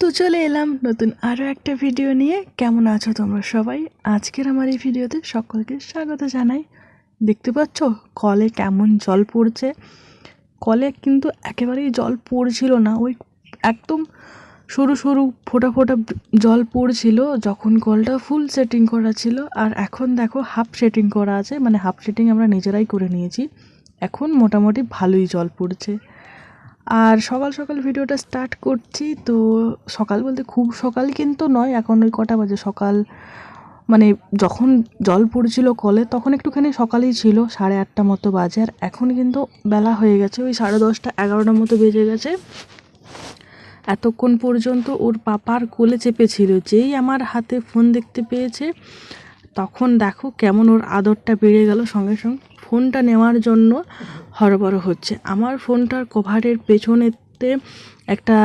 তো চলে এলাম নতুন আরও একটা ভিডিও নিয়ে। কেমন আছো তোমরা সবাই? আজকের আমার এই ভিডিওতে সকলকে স্বাগত জানাই। দেখতে পাচ্ছ, কলে কেমন জল পড়ছে। কলে কিন্তু একেবারেই জল পড়ছিল না। ওই একদম সরু সরু ফোটা ফোটা জল পড়ছিল যখন কলটা ফুল সেটিং করা ছিল। আর এখন দেখো হাফ সেটিং করা আছে। মানে হাফ সেটিং আমরা নিজেরাই করে নিয়েছি। এখন মোটামুটি ভালোই জল পড়ছে। আর সকাল সকাল ভিডিওটা স্টার্ট করছি, তো সকাল বলতে খুব সকাল কিন্তু নয়, এখন ওই কটা বাজে সকাল। মানে যখন জল পড়ছিল কলে, তখন একটুখানি সকালেই ছিল, সাড়ে আটটা মতো বাজে, আর এখন কিন্তু বেলা হয়ে গেছে, ওই সাড়ে দশটা এগারোটার মতো বেজে গেছে। এতক্ষণ পর্যন্ত ওর পাপার কোলে চেপেছিল, যেই আমার হাতে ফোন দেখতে পেয়েছে, তখন দেখো কেমন ওর আদরটা বেড়ে গেল সঙ্গে সঙ্গে। ফোনটা নেওয়ার জন্য হরবড় হচ্ছে। আমার ফোনটার কভারের পেছনেতে একটা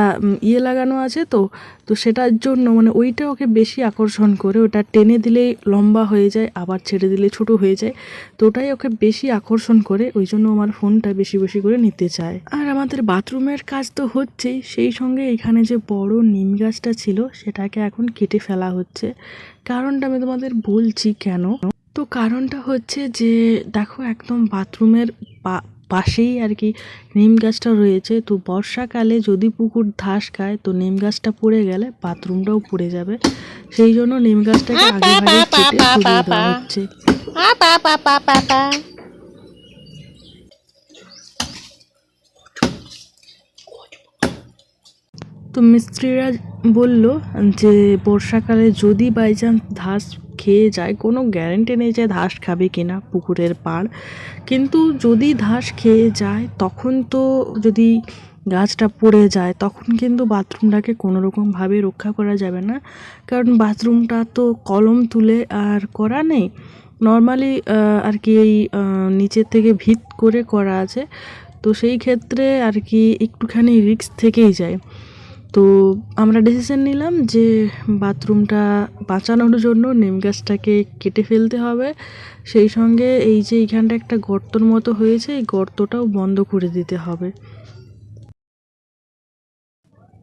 ইয়ে লাগানো আছে তো তো সেটার জন্য মানে ওইটা ওকে বেশি আকর্ষণ করে। ওটা টেনে দিলেই লম্বা হয়ে যায়, আবার ছেড়ে দিলে ছোট হয়ে যায়। তো ওটাই ওকে বেশি আকর্ষণ করে, ওই জন্য আমার ফোনটা বেশি বেশি করে নিতে চায়। আর আমাদের বাথরুমের কাজ তো হচ্ছেই। সেই সঙ্গে এখানে যে বড় নিম গাছটা ছিল, সেটাকে এখন কেটে ফেলা হচ্ছে। কারণটা আমি তোমাদের বলছি কেন? তো কারণটা হচ্ছে যে দেখো একদম বাথরুমের পাশেই আর কি নিম গাছটা রয়েছে। তো বর্ষাকালে যদি পুকুর ধাস খায় তো নিম গাছটা পড়ে গেলে বাথরুমটাও পড়ে যাবে। সেই জন্য নিম গাছটাকে আগে ভাগে কেটে সরিয়ে দেওয়া হচ্ছে। তো মিস্ত্রিরা বলল যে বর্ষাকালে যদি বাই চান্স ধাস খেয়ে যায়, কোনো গ্যারেন্টি নেই যে ধাস খাবে কিনা পুকুরের পাড়। কিন্তু যদি ধাস খেয়ে যায়, তখন তো যদি গাছটা পড়ে যায়, তখন কিন্তু বাথরুমটাকে কোনো রকমভাবে রক্ষা করা যাবে না। কারণ বাথরুমটা তো কলম তুলে আর করা নেই। নর্মালি আর কি এই নিচের থেকে ভিত করে করা আছে। তো সেই ক্ষেত্রে আর কি একটুখানি রিস্ক থেকেই যায়। তো আমরা ডিসিশন নিলাম যে বাথরুমটা বাঁচানোর জন্য নিম গাছটাকে কেটে ফেলতে হবে। সেই সঙ্গে এই যে এইখানটা একটা গর্তর মতো হয়েছে, এই গর্তটাও বন্ধ করে দিতে হবে।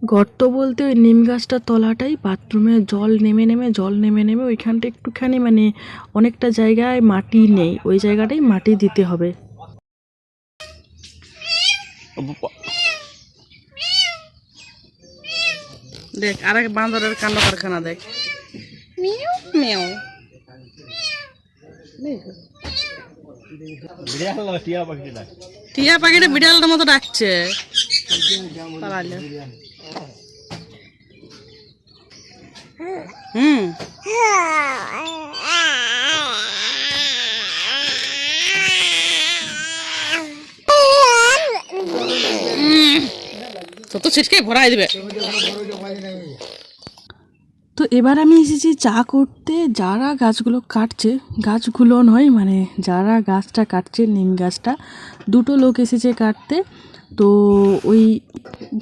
গর্ত বলতে ওই নিম গাছটার তলাটাই, বাথরুমে জল নেমে নেমে, জল নেমে নেমে ওইখানটা একটুখানি মানে অনেকটা জায়গায় মাটি নেই, ওই জায়গাটাই মাটি দিতে হবে। দেখ আর এক বান্দরের কাণ্ড কারখানা দেখ। মিউ মিউ টিয়া পাখিটা বিড়ালটার মতো ডাকছে। হুম। তো এবার আমি এসেছি চা করতে। যারা গাছগুলো কাটছে, গাছগুলো নয় মানে যারা গাছটা কাটছে, নিম গাছটা, দুটো লোক এসেছে কাটতে। তো ওই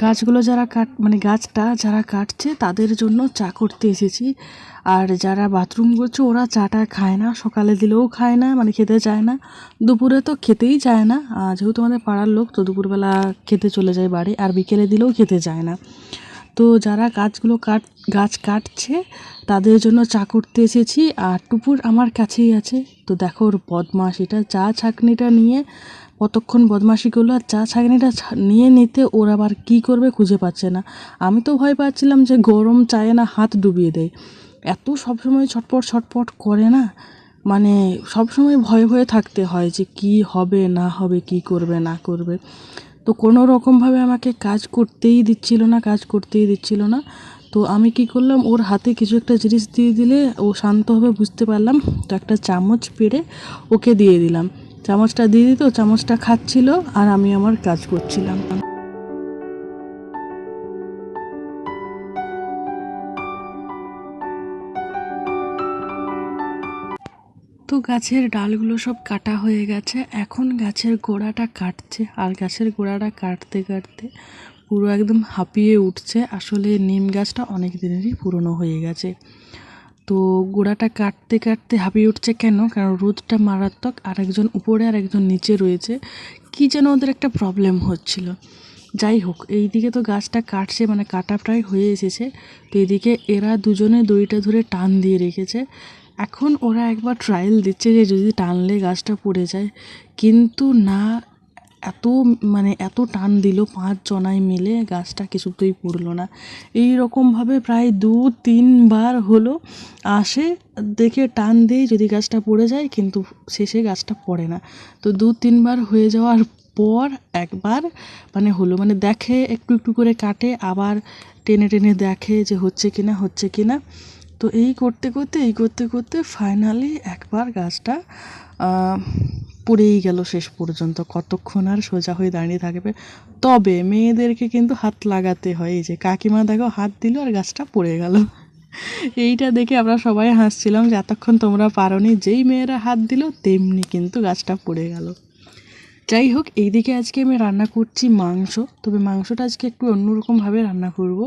গাছগুলো যারা কাট মানে গাছটা যারা কাটছে তাদের জন্য চা করতে এসেছি। আর যারা বাথরুম করছে ওরা চাটা খায় না, সকালে দিলেও খায় না মানে খেতে চায় না। দুপুরে তো খেতেই চায় না। যেহেতু আমাদের পাড়ার লোক, তো দুপুরবেলা খেতে চলে যায় বাড়ি, আর বিকেলে দিলেও খেতে চায় না। তো যারা গাছগুলো কাট, গাছ কাটছে তাদের জন্য চা করতে এসেছি। আর টুপুর আমার কাছেই আছে। তো দেখো ওর বদমাশিটা চা ছাঁকনিটা নিয়ে কতক্ষণ বদমাশি করল আর চা ছাঁকনিটা নিয়ে নিতে ওর আবার কী করবে খুঁজে পাচ্ছে না। আমি তো ভয় পাচ্ছিলাম যে গরম চায়ে না হাত ডুবিয়ে দেয়। এত সবসময় ছটপট ছটপট করে না। মানে সবসময় ভয়ে ভয়ে থাকতে হয় যে কি হবে, না হবে, কি করবে, না করবে। তো কোনো রকমভাবে আমাকে কাজ করতেই দিচ্ছিল না, কাজ করতেই দিচ্ছিল না। তো আমি কি করলাম, ওর হাতে কিছু একটা জিনিস দিয়ে দিলে ও শান্ত হবে, বুঝতে পারলাম। তো একটা চামচ পেড়ে ওকে দিয়ে দিলাম। চামচটা দিয়ে দিত চামচটা খাচ্ছিল আর আমি আমার কাজ করছিলাম। তো গাছের ডালগুলো সব কাটা হয়ে গেছে, এখন গাছের গোড়াটা কাটছে। আর গাছের গোড়াটা কাটতে কাটতে পুরো একদম হাঁপিয়ে উঠছে। আসলে নিম গাছটা অনেক দিনেরই পুরনো হয়ে গেছে। তো গোড়াটা কাটতে কাটতে হাঁপিয়ে উঠছে কেন? কারণ রোদটা মারাত্মক আর একজন উপরে আর একজন নিচে রয়েছে। কি যেন ওদের একটা প্রবলেম হচ্ছিল। যাই হোক, এইদিকে তো গাছটা কাটছে মানে কাটা প্রায় হয়ে এসেছে। তো এদিকে এরা দুজনে দড়িটা ধরে টান দিয়ে রেখেছে। এখন ওরা একবার ট্রায়াল দিচ্ছে যে যদি টানলে গাছটা পড়ে যায়। কিন্তু না এত মানে এত টান দিল পাঁচ জনায় মিলে, গাছটা কিছুতেই পড়ল না। এই রকমভাবে প্রায় দু তিনবার হলো, আসে, দেখে টান দেয় যদি গাছটা পড়ে যায়, কিন্তু শেষে গাছটা পড়ে না। তো দু তিনবার হয়ে যাওয়ার পর একবার মানে হলো মানে দেখে, একটু একটু করে কাটে, আবার টেনে টেনে দেখে যে হচ্ছে কি না হচ্ছে কি না তো এই করতে করতে, এই করতে করতে ফাইনালি একবার গাছটা পড়েই গেল শেষ পর্যন্ত। কতক্ষণ আর সোজা হয়ে দাঁড়িয়ে থাকবে? তবে মেয়েদেরকে কিন্তু হাত লাগাতে হয়। এই যে কাকিমা দেখো, হাত দিল আর গাছটা পড়ে গেল। এইটা দেখে আমরা সবাই হাসছিলাম যে, এতক্ষণ তোমরা পারোনি, যেই মেয়েরা হাত দিল, তেমনি কিন্তু গাছটা পড়ে গেল। যাই হোক, এইদিকে আজকে আমি রান্না করছি মাংস। তবে মাংসটা আজকে একটু অন্যরকমভাবে রান্না করব।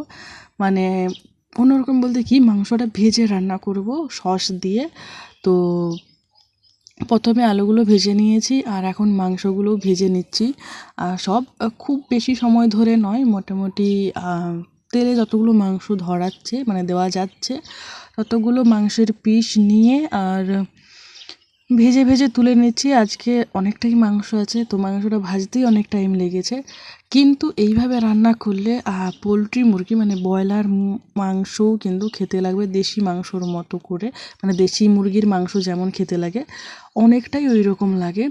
মানে অন্যরকম বলতে কি, মাংসটা ভেজে রান্না করব সস দিয়ে। তো প্রথমে আলুগুলো ভেজে নিয়েছি আর এখন মাংসগুলো ভেজে নিচ্ছি। সব খুব বেশি সময় ধরে নয়, মোটামুটি তেলে যতগুলো মাংস ধরাচ্ছে মানে দেওয়া যাচ্ছে, ততগুলো মাংসের পিস নিয়ে আর ভেজে ভেজে তুলে নিচ্ছি। আজকে অনেকটাই মাংস আছে, তো মাংসটা ভাজতেই অনেক টাইম লেগেছে। কিন্তু এইভাবে রান্না করলে পোলট্রি মুরগি মানে ব্রয়লার মাংসও কিন্তু খেতে লাগবে দেশি মাংসর মতো করে। মানে দেশি মুরগির মাংস যেমন খেতে লাগে, অনেকটাই ওই রকম লাগে।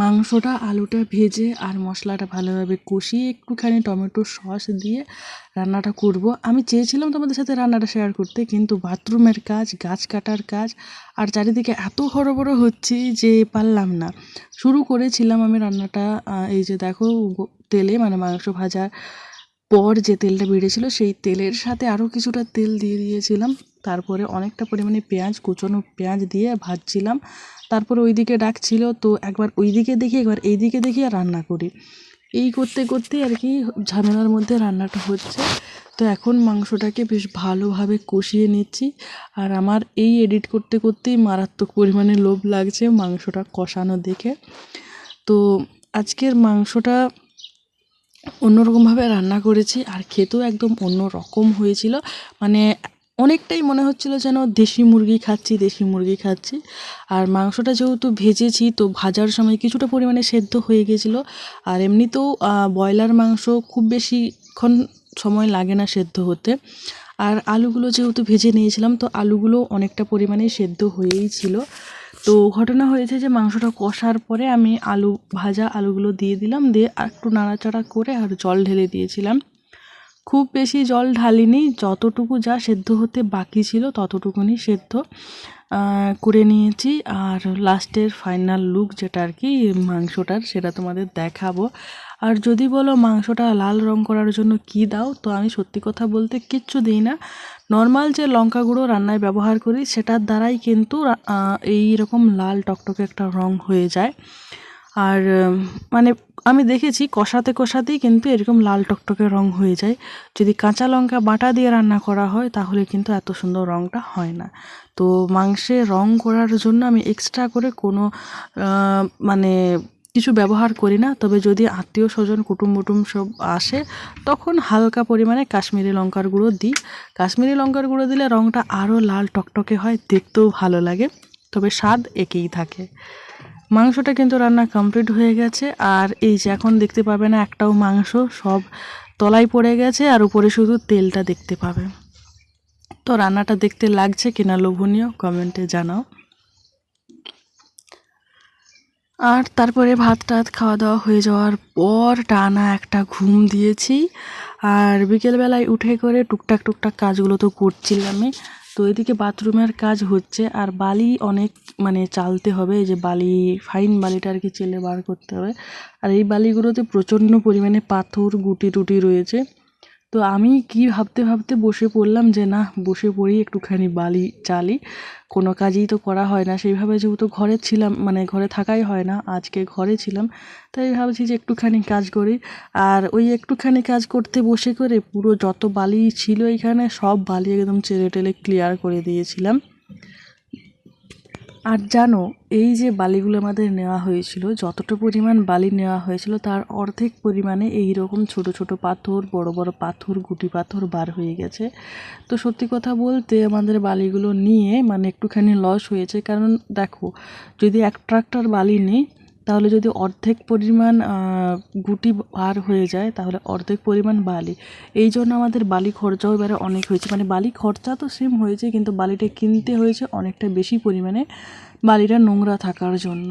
মাংসটা আলুটা ভেজে আর মশলাটা ভালোভাবে কষিয়ে একটুখানি টমেটো সস দিয়ে রান্নাটা করব। আমি চেয়েছিলাম তোমাদের সাথে রান্নাটা শেয়ার করতে, কিন্তু বাথরুমের কাজ, গাছ কাটার কাজ আর চারিদিকে এত হড়বড় হচ্ছে যে পারলাম না। শুরু করেছিলাম আমি রান্নাটা এই যে দেখো তেলে মানে মাংস ভাজার পর যে তেলটা বেড়েছিল, সেই তেলের সাথে আরও কিছুটা তেল দিয়ে দিয়েছিলাম। তারপরে অনেকটা পরিমাণে পেঁয়াজ, কুচনো পেঁয়াজ দিয়ে ভাজছিলাম। তারপরে ওইদিকে ডাকছিল, তো একবার ওইদিকে দেখি, একবার এইদিকে দেখি আর রান্না করি। এই করতে করতে আর কি ঝামেলার মধ্যে রান্নাটা হচ্ছে। তো এখন মাংসটাকে বেশ ভালোভাবে কষিয়ে নিচ্ছি। আর আমার এই এডিট করতে করতেই মারাত্মক পরিমাণে লোভ লাগছে মাংসটা কষানো দেখে। তো আজকের মাংসটা অন্যরকমভাবে রান্না করেছি আর খেতেও একদম অন্য রকম হয়েছিল। মানে অনেকটাই মনে হচ্ছিল যেন দেশি মুরগি খাচ্ছি, দেশি মুরগি খাচ্ছি। আর মাংসটা যেহেতু ভেজেছি, তো ভাজার সময় কিছুটা পরিমাণে সেদ্ধ হয়ে গেছিল। আর এমনিতেও ব্রয়লার মাংস খুব বেশিক্ষণ সময় লাগে না সেদ্ধ হতে। আর আলুগুলো যেহেতু ভেজে নিয়েছিলাম, তো আলুগুলো অনেকটা পরিমাণেই সেদ্ধ হয়েই ছিল। তো ঘটনা হয়েছে যে মাংসটা কষার পরে আমি আলু ভাজা আলুগুলো দিয়ে দিলাম, দিয়ে একটু নাড়াচাড়া করে আর জল ঢেলে দিয়েছিলাম। খুব বেশি জল ঢালিনি, যতটুকু যা সেদ্ধ হতে বাকি ছিল ততটুকুনি সেদ্ধ করে নিয়েছি। আর লাস্টের ফাইনাল লুক যেটা আর কি, মাংসটার, সেটা তোমাদের দেখাবো। আর যদি বলো মাংসটা লাল রং করার জন্য কি দাও, তো আমি সত্যি কথা বলতে কিচ্ছু দিই না। নর্মাল যে লঙ্কা গুঁড়ো রান্নায় ব্যবহার করি, সেটার দ্বারাই কিন্তু এই রকম লাল টকটকে একটা রং হয়ে যায়। আর মানে আমি দেখেছি কষাতে কষাতেই কিন্তু এরকম লাল টকটকে রং হয়ে যায়। যদি কাঁচা লঙ্কা বাটা দিয়ে রান্না করা হয়, তাহলে কিন্তু এত সুন্দর রংটা হয় না। তো মাংসে রং করার জন্য আমি এক্সট্রা করে কোনো মানে কিছু ব্যবহার করি না, তবে যদি আত্মীয় স্বজন, কুটুম কুটুম সব আসে, তখন হালকা পরিমাণে কাশ্মীরি লঙ্কার গুঁড়ো দিই। কাশ্মীরি লঙ্কার গুঁড়ো দিলে রঙটা আরও লাল টকটকে হয়, দেখতেও ভালো লাগে, তবে স্বাদ একই থাকে। মাংসটা কিন্তু রান্না কমপ্লিট হয়ে গেছে, আর এই যে এখন দেখতে পাবে না একটাও মাংস সব তলায় পড়ে গেছে, আর উপরে শুধু তেলটা দেখতে পাবে তো রান্নাটা দেখতে লাগছে কিনা লোভনীয় কমেন্টে জানাও। আর তারপরে ভাত টাত খাওয়া দাওয়া হয়ে যাওয়ার পর টানা একটা ঘুম দিয়েছি। আর বিকেলবেলায় উঠে করে টুকটাক টুকটাক কাজগুলো তো করছিলামই। তো এদিকে বাথরুমের কাজ হচ্ছে আর বালি অনেক মানে চালতে হবে। যে বালি, ফাইন বালিটা আর কি চেলে বার করতে হবে। আর এই বালিগুলোতে প্রচণ্ড পরিমাণে পাথর গুটি টুটি রয়েছে। তো আমি কি ভাবতে ভাবতে বসে পড়লাম যে না বসে পড়ি একটুখানি বালি চালি। কোনো কাজই তো করা হয় না। সেইভাবে যেহেতু ঘরে ছিলাম মানে ঘরে থাকাই হয় না, আজকে ঘরে ছিলাম, তাই ভাবছি যে একটুখানি কাজ করি। আর ওই একটুখানি কাজ করতে বসে করে পুরো যত বালি ছিল এখানে, সব বালি একদম চেলে টেলে ক্লিয়ার করে দিয়েছিলাম। আর জানো, এই যে বালিগুলো আমাদের নেওয়া হয়েছিল, যতটা পরিমাণ বালি নেওয়া হয়েছিল, তার অর্ধেক পরিমাণে এই রকম ছোট ছোট পাথর, বড় বড় পাথর, গুটি পাথর বার হয়ে গেছে। তো সত্যি কথা বলতে আমাদের বালিগুলো নিয়ে মানে একটুখানি লস হয়েছে। কারণ দেখো, যদি এক ট্রাক্টর বালি নিই তাহলে যদি অর্ধেক পরিমাণ গুটি বার হয়ে যায়, তাহলে অর্ধেক পরিমাণ বালি। এই জন্য আমাদের বালি খরচাও এবারে অনেক হয়েছে। মানে বালি খরচা তো সেম হয়েছে, কিন্তু বালিটা কিনতে হয়েছে অনেকটা বেশি পরিমাণে বালিটা নোংরা থাকার জন্য।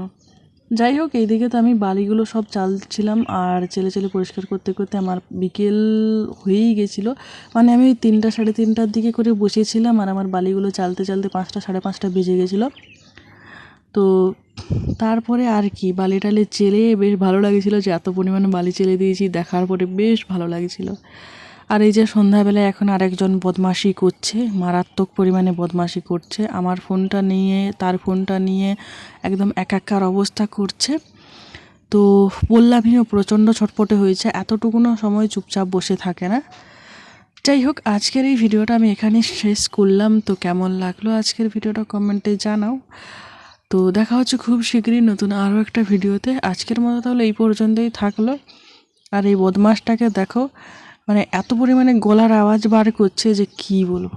যাই হোক, এইদিকে তো আমি বালিগুলো সব চালছিলাম, আর চেলে চেলে পরিষ্কার করতে করতে আমার বিকেল হয়েই গেছিল। মানে আমি ওই তিনটা, সাড়ে তিনটার দিকে করে বসেছিলাম, আর আমার বালিগুলো চালতে চালতে পাঁচটা, সাড়ে পাঁচটা বেজে গেছিল। তো তারপরে আর কি বালি টালি চেলে বেশ ভালো লাগছিল যে এত পরিমাণে বালি চেলে দিয়েছি, দেখার পরে বেশ ভালো লাগছিল। আর এই যে সন্ধ্যাবেলায় এখন আরেকজন বদমাশি করছে, মারাত্মক পরিমাণে বদমাশি করছে। আমার ফোনটা নিয়ে, তার ফোনটা নিয়ে একদম একাকার অবস্থা করছে। তো বললামইও প্রচণ্ড ছটপটে হয়েছে এতটুকুনো সময় চুপচাপ বসে থাকে না। যাই হোক, আজকের এই ভিডিওটা আমি এখানে শেষ করলাম। তো কেমন লাগল আজকের ভিডিওটা কমেন্টে জানাও। তো দেখা হচ্ছে খুব শীঘ্রই নতুন আরও একটা ভিডিওতে। আজকের মতো তাহলে এই পর্যন্তই থাকল। আর এই বদমাসটাকে দেখো মানে এত পরিমাণে গলার আওয়াজ বার করছে যে কি বলব।